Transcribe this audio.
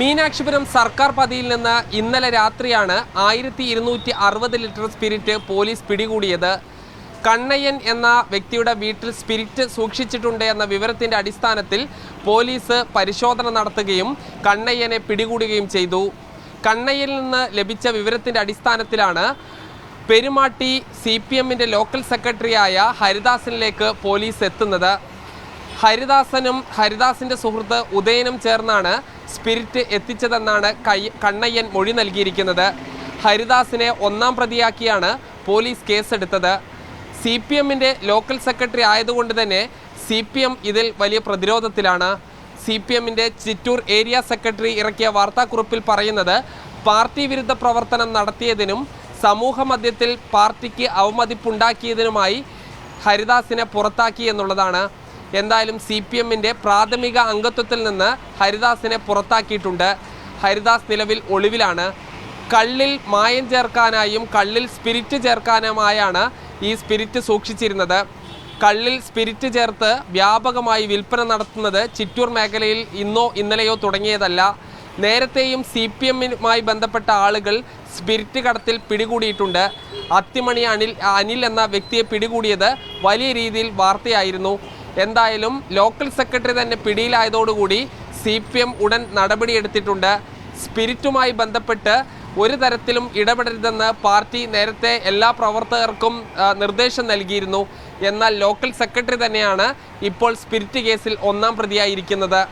മീനാക്ഷിപുരം സർക്കാർ പതിയിൽ നിന്ന് ഇന്നലെ രാത്രിയാണ് ആയിരത്തി ഇരുന്നൂറ്റി അറുപത് ലിറ്റർ സ്പിരിറ്റ് പോലീസ് പിടികൂടിയത്. കണ്ണയ്യൻ എന്ന വ്യക്തിയുടെ വീട്ടിൽ സ്പിരിറ്റ് സൂക്ഷിച്ചിട്ടുണ്ട് എന്ന വിവരത്തിന്റെ അടിസ്ഥാനത്തിൽ പോലീസ് പരിശോധന നടത്തുകയും കണ്ണയ്യനെ പിടികൂടുകയും ചെയ്തു. കണ്ണയ്യനിൽ നിന്ന് ലഭിച്ച വിവരത്തിന്റെ അടിസ്ഥാനത്തിലാണ് പെരുമാട്ടി സി പി എമ്മിന്റെ ലോക്കൽ സെക്രട്ടറിയായ ഹരിദാസിനിലേക്ക് പോലീസ് എത്തുന്നത്. ഹരിദാസനും ഹരിദാസിന്റെ സുഹൃത്ത് ഉദയനും ചേർന്നാണ് സ്പിരിറ്റ് എത്തിച്ചതെന്നാണ് കൈ കണ്ണയ്യൻ മൊഴി നൽകിയിരിക്കുന്നത്. ഹരിദാസിനെ ഒന്നാം പ്രതിയാക്കിയാണ് പോലീസ് കേസെടുത്തത്. സി പി എമ്മിന്റെ ലോക്കൽ സെക്രട്ടറി ആയതുകൊണ്ട് തന്നെ സി പി എം ഇതിൽ വലിയ പ്രതിരോധത്തിലാണ്. സി പി എമ്മിന്റെ ചിറ്റൂർ ഏരിയ സെക്രട്ടറി ഇറക്കിയ വാർത്താക്കുറിപ്പിൽ പറയുന്നത് പാർട്ടി വിരുദ്ധ പ്രവർത്തനം നടത്തിയതിനും സമൂഹ മധ്യത്തിൽ പാർട്ടിക്ക് അവമതിപ്പുണ്ടാക്കിയതിനുമായി ഹരിദാസിനെ പുറത്താക്കി എന്നുള്ളതാണ്. എന്തായാലും സി പി എമ്മിന്റെ പ്രാഥമിക അംഗത്വത്തിൽ നിന്ന് ഹരിദാസിനെ പുറത്താക്കിയിട്ടുണ്ട്. ഹരിദാസ് നിലവിൽ ഒളിവിലാണ്. കള്ളിൽ മായം ചേർക്കാനായും കള്ളിൽ സ്പിരിറ്റ് ചേർക്കാനുമായാണ് ഈ സ്പിരിറ്റ് സൂക്ഷിച്ചിരുന്നത്. കള്ളിൽ സ്പിരിറ്റ് ചേർത്ത് വ്യാപകമായി വിൽപ്പന നടത്തുന്നത് ചിറ്റൂർ മേഖലയിൽ ഇന്നോ ഇന്നലെയോ തുടങ്ങിയതല്ല. നേരത്തെയും സി പി എമ്മിനുമായി ബന്ധപ്പെട്ട ആളുകൾ സ്പിരിറ്റ് കടത്തിൽ പിടികൂടിയിട്ടുണ്ട്. അത്തിമണി അനിൽ അനിൽ എന്ന വ്യക്തിയെ പിടികൂടിയത് വലിയ രീതിയിൽ വാർത്തയായിരുന്നു. എന്തായാലും ലോക്കൽ സെക്രട്ടറി തന്നെ പിടിയിലായതോടുകൂടി സി പി എം ഉടൻ നടപടിയെടുത്തിട്ടുണ്ട്. സ്പിരിറ്റുമായി ബന്ധപ്പെട്ട് ഒരു തരത്തിലും ഇടപെടരുതെന്ന് പാർട്ടി നേരത്തെ എല്ലാ പ്രവർത്തകർക്കും നിർദ്ദേശം നൽകിയിരുന്നു. എന്നാൽ ലോക്കൽ സെക്രട്ടറി തന്നെയാണ് ഇപ്പോൾ സ്പിരിറ്റ് കേസിൽ ഒന്നാം പ്രതിയായിരിക്കുന്നത്.